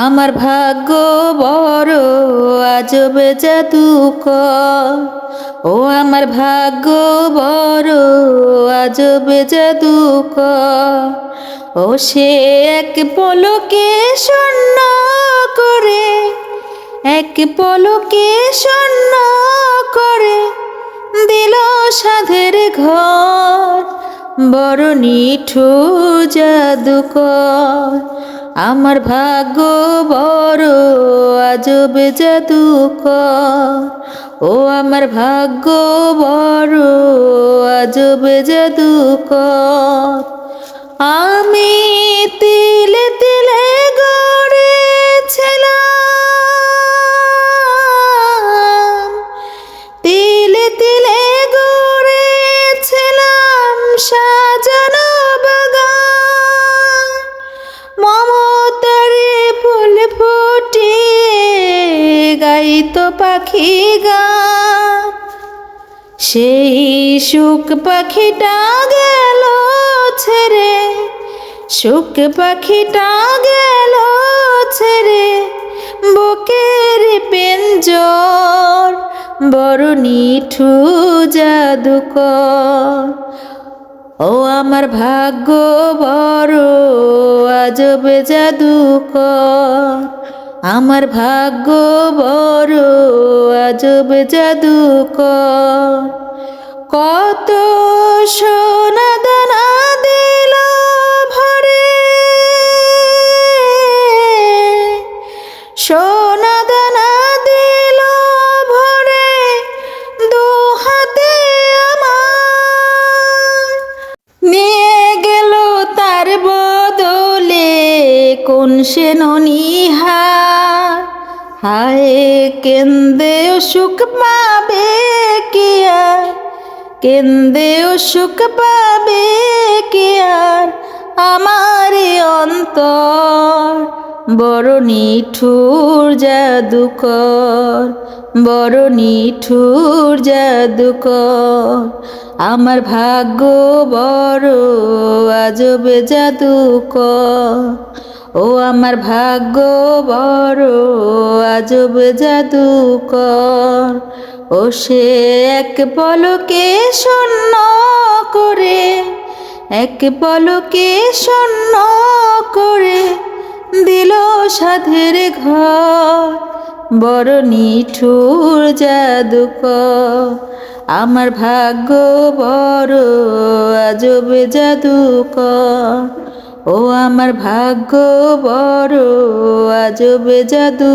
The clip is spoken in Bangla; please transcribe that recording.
আমার ভাগ্য বড়, আজব জাদুকর। ও আমার ভাগ্য বড়, আজব জাদুকর। ও সে এক পলকে শূন্য করে, এক পলকে শূন্য করে দিল সাধের ঘর। বড় নিঠু জাদুকর। আমার ভাগ্য বড়, আজব জাদুকর ও আমার ভাগ্য বড়, আজব জাদুকর আমি তিলে তিলে গড়েছিলাম গাইতো পাখি গান সেই সুখ পাখিটা গেল ছেড়ে, সুখ পাখিটা গেল ছেড়ে। বুকের পেঞ্জর বড় নিঠু জাদুকর। ও আমার ভাগ্য বড়, আজব জাদুকর। আমার ভাগ্য বড় আজব জাদুকর কত সোনা দানা দিল ভরে সোনা কোন সে ননিহার হায় কেন্দে সুখ পাবে কি আর? কেন্দে সুখ পাবে কি আর? আমার অন্তর, বড় নিঠুর জাদুকর, বড় নিঠুর জাদুকর। আমার ভাগ্য বড়, আজব জাদুকর। ও আমার ভাগ্য বড়, আজব জাদুকর ও সে এক পলকে শূন্য করে, এক পলকে শূন্য করে দিল সাধের ঘর। বড় নিঠুর জাদুকর, আমার ভাগ্য বড়, আজব জাদুকর। ও আমার ভাগ্য বড় আজব জাদু।